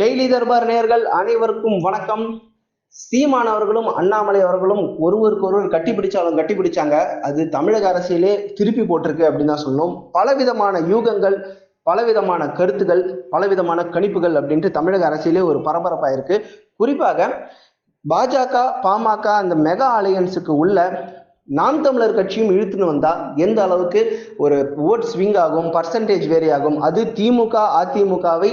Daily Darbar நேர்கள் அனைவருக்கும் வணக்கம். சீமான் அவர்களும் அண்ணாமலை அவர்களும் ஒருவருக்கு ஒருவர் கட்டி பிடிச்சாலும் கட்டி பிடிச்சாங்க. அது தமிழக அரசியலே திருப்பி போட்டிருக்கு அப்படின்னு தான் சொல்லணும் பலவிதமான யூகங்கள் பலவிதமான கருத்துகள் பலவிதமான கணிப்புகள் அப்படின்ட்டு தமிழக அரசியலே ஒரு பரபரப்பாக இருக்கு குறிப்பாக பாஜக பாமக அந்த மெகா அலையன்ஸுக்கு உள்ள நாம் தமிழர் கட்சியும் இழுத்துன்னு வந்தா எந்த அளவுக்கு ஒரு ஓட் ஸ்விங் ஆகும் பர்சன்டேஜ் வேரி ஆகும் அது திமுக அதிமுகவை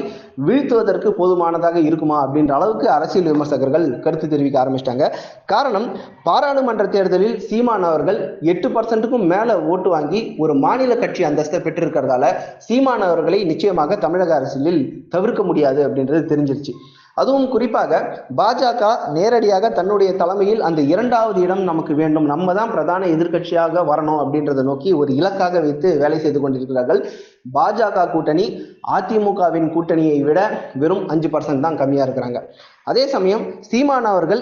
வீழ்த்துவதற்கு போதுமானதாக இருக்குமா அப்படின்ற அளவுக்கு அரசியல் விமர்சகர்கள் கருத்து தெரிவிக்க ஆரம்பிச்சிட்டாங்க. காரணம் பாராளுமன்ற தேர்தலில் சீமான் அவர்கள் எட்டு பர்சன்ட்டுக்கும் மேல ஓட்டு வாங்கி ஒரு மாநில கட்சி அந்தஸ்தை பெற்றிருக்கிறதால சீமான் அவர்களை நிச்சயமாக தமிழக அரசியலில் தவிர்க்க முடியாது அப்படின்றது தெரிஞ்சிருச்சு. அதுவும் குறிப்பாக பாஜக நேரடியாக தன்னுடைய தலைமையில் அந்த இரண்டாவது இடம் நமக்கு வேண்டும். நம்ம தான் பிரதான எதிர்க்கட்சியாக வரணும் அப்படின்றத நோக்கி ஒரு இலக்காக வைத்து வேலை செய்து கொண்டிருக்கிறார்கள். பாஜக கூட்டணி அதிமுகவின் கூட்டணியை விட வெறும் அஞ்சு பர்சன்ட் தான் கம்மியாக இருக்கிறாங்க. அதே சமயம் சீமான் அவர்கள்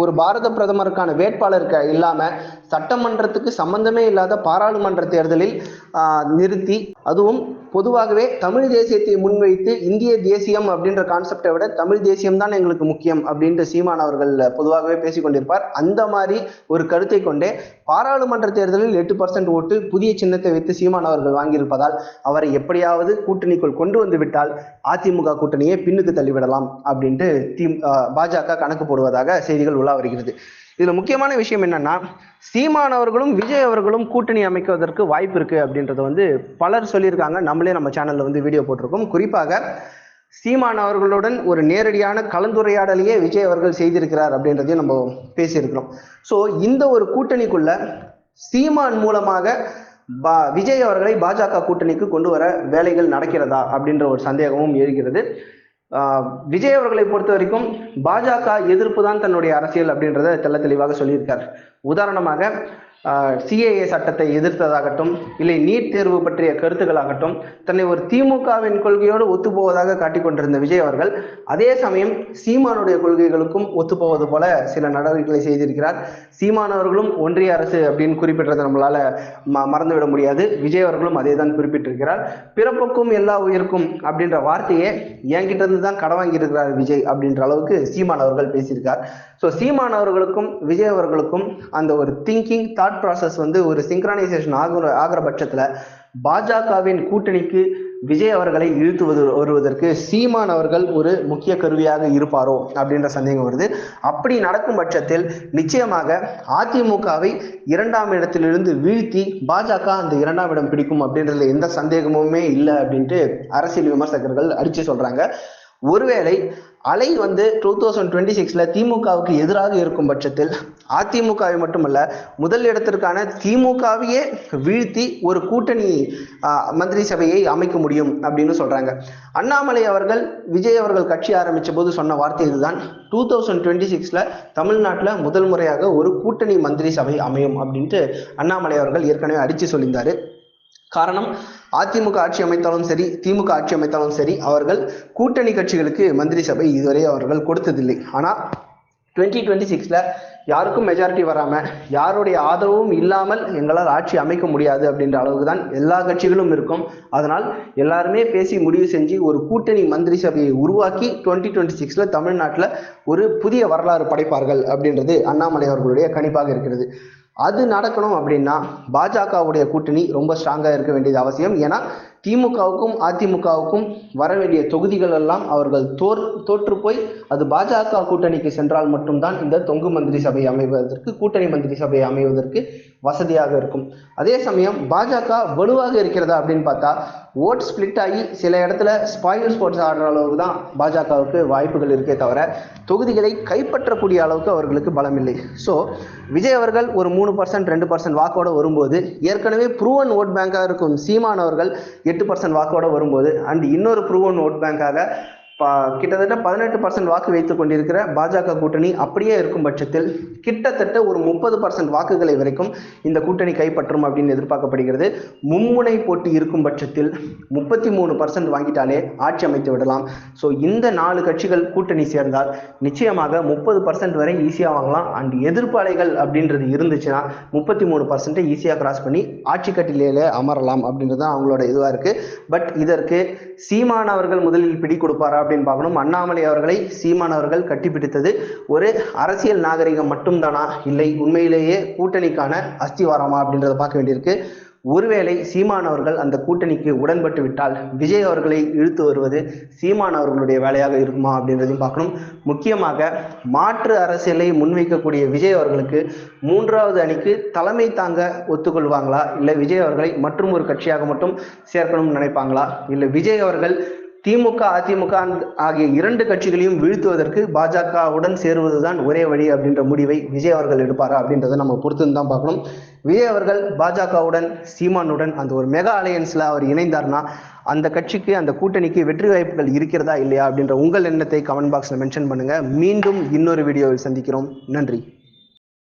ஒரு பாரத பிரதமருக்கான வேட்பாளர் இல்லாமல் சட்டமன்றத்துக்கு சம்பந்தமே இல்லாத பாராளுமன்ற தேர்தலில் நிறுத்தி அதுவும் பொதுவாகவே தமிழ் தேசியத்தை முன்வைத்து இந்திய தேசியம் அப்படின்ற கான்செப்டை விட தமிழ் தேசியம் தான் எங்களுக்கு முக்கியம் அப்படின்ட்டு சீமான் அவர்கள் பொதுவாகவே பேசிக்கொண்டிருப்பார் அந்த மாதிரி ஒரு கருத்தை கொண்டே பாராளுமன்ற தேர்தலில் எட்டு பர்சன்ட் ஓட்டு புதிய சின்னத்தை வைத்து சீமான் அவர்கள் வாங்கியிருப்பதால் அவரை எப்படியாவது கூட்டணிக்குள் கொண்டு வந்து விட்டால் அதிமுக கூட்டணியை பின்னுக்கு தள்ளிவிடலாம் அப்படின்ட்டு தி பாஜக கணக்கு போடுவதாக செய்திகள் உலா வருகிறது. இதுல முக்கியமான விஷயம் என்னன்னா சீமான் அவர்களும் விஜய் அவர்களும் கூட்டணி அமைக்குவதற்கு வாய்ப்பு இருக்கு அப்படின்றத வந்து பலர் சொல்லியிருக்காங்க. நம்மளே நம்ம சேனல்ல வந்து வீடியோ போட்டிருக்கோம். குறிப்பாக சீமான் அவர்களுடன் ஒரு நேரடியான கலந்துரையாடலையே விஜய் அவர்கள் செய்திருக்கிறார் அப்படின்றதையும் நம்ம பேசியிருக்கிறோம். ஸோ இந்த ஒரு கூட்டணிக்குள்ள சீமான் மூலமாக பா விஜய் அவர்களை பாஜக கூட்டணிக்கு கொண்டு வர வேலைகள் நடக்கிறதா அப்படின்ற ஒரு சந்தேகமும் எழுகிறது. விஜய் அவர்களை பொறுத்த வரைக்கும் பாஜக எதிர்ப்பு தான் தன்னுடைய அரசியல் அப்படின்றத தெள்ள தெளிவாக சொல்லியிருக்கார். உதாரணமாக சிஏஏ சட்டத்தை எதிர்த்ததாகட்டும் இல்லை நீட் தேர்வு பற்றிய கருத்துக்களாகட்டும் தன்னை ஒரு திமுகவின் கொள்கையோடு ஒத்துப்போவதாக காட்டிக்கொண்டிருந்த விஜய் அவர்கள் அதே சமயம் சீமானுடைய கொள்கைகளுக்கும் ஒத்துப்போவது போல சில நடவடிக்கைகளை செய்திருக்கிறார். சீமானவர்களும் ஒன்றிய அரசு அப்படின்னு குறிப்பிட்டதை நம்மளால ம மறந்துவிட முடியாது. விஜய் அவர்களும் அதே தான் குறிப்பிட்டிருக்கிறார். பிறப்புக்கும் எல்லா உயிருக்கும் அப்படின்ற வார்த்தையை என்கிட்ட இருந்து தான் கடன் வாங்கியிருக்கிறார் விஜய் அப்படின்ற அளவுக்கு சீமான் அவர்கள் பேசியிருக்கார். ஸோ சீமான் அவர்களுக்கும் விஜய் அவர்களுக்கும் அந்த ஒரு திங்கிங் தாட் ப்ராசஸ் வந்து ஒரு சிங்க்ரானைசேஷன் ஆகுற ஆகிற பட்சத்தில் பாஜகவின் கூட்டணிக்கு விஜய் அவர்களை இழுத்துவது வருவதற்கு சீமான் அவர்கள் ஒரு முக்கிய கருவியாக இருப்பாரோ அப்படின்ற சந்தேகம் வருது. அப்படி நடக்கும் பட்சத்தில் நிச்சயமாக அதிமுகவை இரண்டாம் இடத்திலிருந்து வீழ்த்தி பாஜக அந்த இரண்டாம் இடம் பிடிக்கும் அப்படின்றதுல எந்த சந்தேகமுமே இல்லை அப்படின்ட்டு அரசியல் விமர்சகர்கள் அடிச்சு சொல்றாங்க. ஒருவேளை அலை வந்து டூ தௌசண்ட் டுவெண்ட்டி சிக்ஸில் திமுகவுக்கு எதிராக இருக்கும் பட்சத்தில் அதிமுகவை மட்டுமல்ல முதல் இடத்திற்கான திமுகவையே வீழ்த்தி ஒரு கூட்டணி மந்திரி சபையை அமைக்க முடியும் அப்படின்னு சொல்கிறாங்க அண்ணாமலை அவர்கள் விஜய் அவர்கள் கட்சி ஆரம்பிச்ச போது சொன்ன வார்த்தை இதுதான். டூ தௌசண்ட் டுவெண்ட்டி சிக்ஸில் தமிழ்நாட்டில் முதல் முறையாக ஒரு கூட்டணி மந்திரி சபை அமையும் அப்படின்ட்டு அண்ணாமலை அவர்கள் ஏற்கனவே அடித்து சொல்லியிருந்தார். காரணம் அதிமுக ஆட்சி அமைத்தாலும் சரி திமுக ஆட்சி அமைத்தாலும் சரி அவர்கள் கூட்டணி கட்சிகளுக்கு மந்திரி சபை இதுவரை அவர்கள் கொடுத்ததில்லை. ஆனால் டுவெண்ட்டி டுவெண்ட்டி சிக்ஸில் யாருக்கும் மெஜாரிட்டி வராமல் யாருடைய ஆதரவும் இல்லாமல் எங்களால் ஆட்சி அமைக்க முடியாது அப்படின்ற அளவுக்கு தான் எல்லா கட்சிகளும் இருக்கும். அதனால் எல்லாருமே பேசி முடிவு செஞ்சு ஒரு கூட்டணி மந்திரி சபையை உருவாக்கி டுவெண்ட்டி டுவெண்ட்டி சிக்ஸில் தமிழ்நாட்டில் ஒரு புதிய வரலாறு படைப்பார்கள் அப்படின்றது அண்ணாமலை அவர்களுடைய கணிப்பாக இருக்கிறது. அது நடக்கணும் அப்படின்னா பாஜகவுடைய கூட்டணி ரொம்ப ஸ்ட்ராங்காக இருக்க வேண்டியது அவசியம். ஏன்னா திமுகவுக்கும் அதிமுகவுக்கும் வர வேண்டிய தொகுதிகள் எல்லாம் அவர்கள் தோற் தோற்று போய் அது பாஜக கூட்டணிக்கு சென்றால் மட்டும்தான் இந்த தொங்கு மந்திரி சபை அமைவதற்கு கூட்டணி மந்திரி சபை அமைவதற்கு வசதியாக இருக்கும். அதே சமயம் பாஜக வலுவாக இருக்கிறதா அப்படின்னு பார்த்தா ஓட் ஸ்பிளிட் ஆகி சில இடத்துல ஸ்பாயில் ஸ்போர்ட்ஸ் ஆடுற அளவுக்கு தான் பாஜகவுக்கு வாய்ப்புகள் இருக்கே தவிர தொகுதிகளை கைப்பற்றக்கூடிய அளவுக்கு அவர்களுக்கு பலம் இல்லை ஸோ விஜய் அவர்கள் ஒரு மூணு பர்சன்ட் ரெண்டு பர்சன்ட் வாக்கோட வரும்போது ஏற்கனவே ப்ரூவன் ஓட் பேங்காக இருக்கும் சீமான் அவர்கள் எட்டு பர்சன்ட் வாக்கோட வரும்போது அண்ட் இன்னொரு ப்ரூவன் ஓட் பேங்காக ப கிட்டத்தட்ட பதினெட்டு பர்சன்ட் வாக்கு வைத்துக் கொண்டிருக்கிற பாஜக கூட்டணி அப்படியே இருக்கும் பட்சத்தில் கிட்டத்தட்ட ஒரு முப்பது பர்சன்ட் வாக்குகளை வரைக்கும் இந்த கூட்டணி கைப்பற்றும் அப்படின்னு எதிர்பார்க்கப்படுகிறது. மும்முனை போட்டி இருக்கும் பட்சத்தில் முப்பத்தி மூணு பர்சன்ட் வாங்கிட்டாலே ஆட்சி அமைத்து விடலாம். ஸோ இந்த நாலு கட்சிகள் கூட்டணி சேர்ந்தால் நிச்சயமாக முப்பது பர்சன்ட் வரை ஈஸியாக வாங்கலாம். அண்ட் எதிர்ப்பாளைகள் அப்படின்றது இருந்துச்சுன்னா முப்பத்தி மூணு பர்சன்ட்டை ஈஸியாக கிராஸ் பண்ணி ஆட்சி கட்டிலேயே அமரலாம் அப்படின்றது தான் அவங்களோட இதுவாக இருக்குது பட் இதற்கு சீமானவர்கள் முதலில் பிடி கொடுப்பாரா அப்படின்னு பார்க்கணும் அண்ணாமலை அவர்களை சீமான் அவர்கள் கட்டிப்பிடித்தது. ஒரு அரசியல் நாகரிகம் மட்டும்தானா? இல்லை உண்மையிலேயே கூட்டணிக்கான அஸ்திவாரமா அப்படின்றத பார்க்க வேண்டியிருக்கு. ஒருவேளை சீமான் அவர்கள் அந்த கூட்டணிக்கு உடன்பட்டு விட்டால் விஜய் அவர்களை இழுத்து வருவது சீமான் அவர்களுடைய வேலையாக இருக்குமா அப்படின்றதையும் பார்க்கணும். முக்கியமாக மாற்று அரசியலை முன்வைக்கக்கூடிய விஜய் அவர்களுக்கு மூன்றாவது அணிக்கு தலைமை தாங்க ஒத்துக்கொள்வாங்களா? இல்லை விஜய் அவர்களை மற்றும் ஒரு கட்சியாக மட்டும் சேர்க்கணும்னு நினைப்பாங்களா? இல்லை விஜய் அவர்கள் திமுக அதிமுக ஆகிய இரண்டு கட்சிகளையும் வீழ்த்துவதற்கு பாஜகவுடன் சேருவதுதான் ஒரே வழி அப்படின்ற முடிவை விஜய் அவர்கள் எடுப்பாரா அப்படின்றத நம்ம பொறுத்துன்னு தான் பார்க்கணும். விஜய் அவர்கள் பாஜகவுடன் சீமானுடன் அந்த ஒரு மெகா அலையன்ஸ்ல அவர் இணைந்தார்னா அந்த கட்சிக்கு அந்த கூட்டணிக்கு வெற்றி வாய்ப்புகள் இருக்கிறதா இல்லையா அப்படின்ற உங்கள் எண்ணத்தை கமெண்ட் பாக்ஸில் மென்ஷன் பண்ணுங்க. மீண்டும் இன்னொரு வீடியோவில் சந்திக்கிறோம். நன்றி.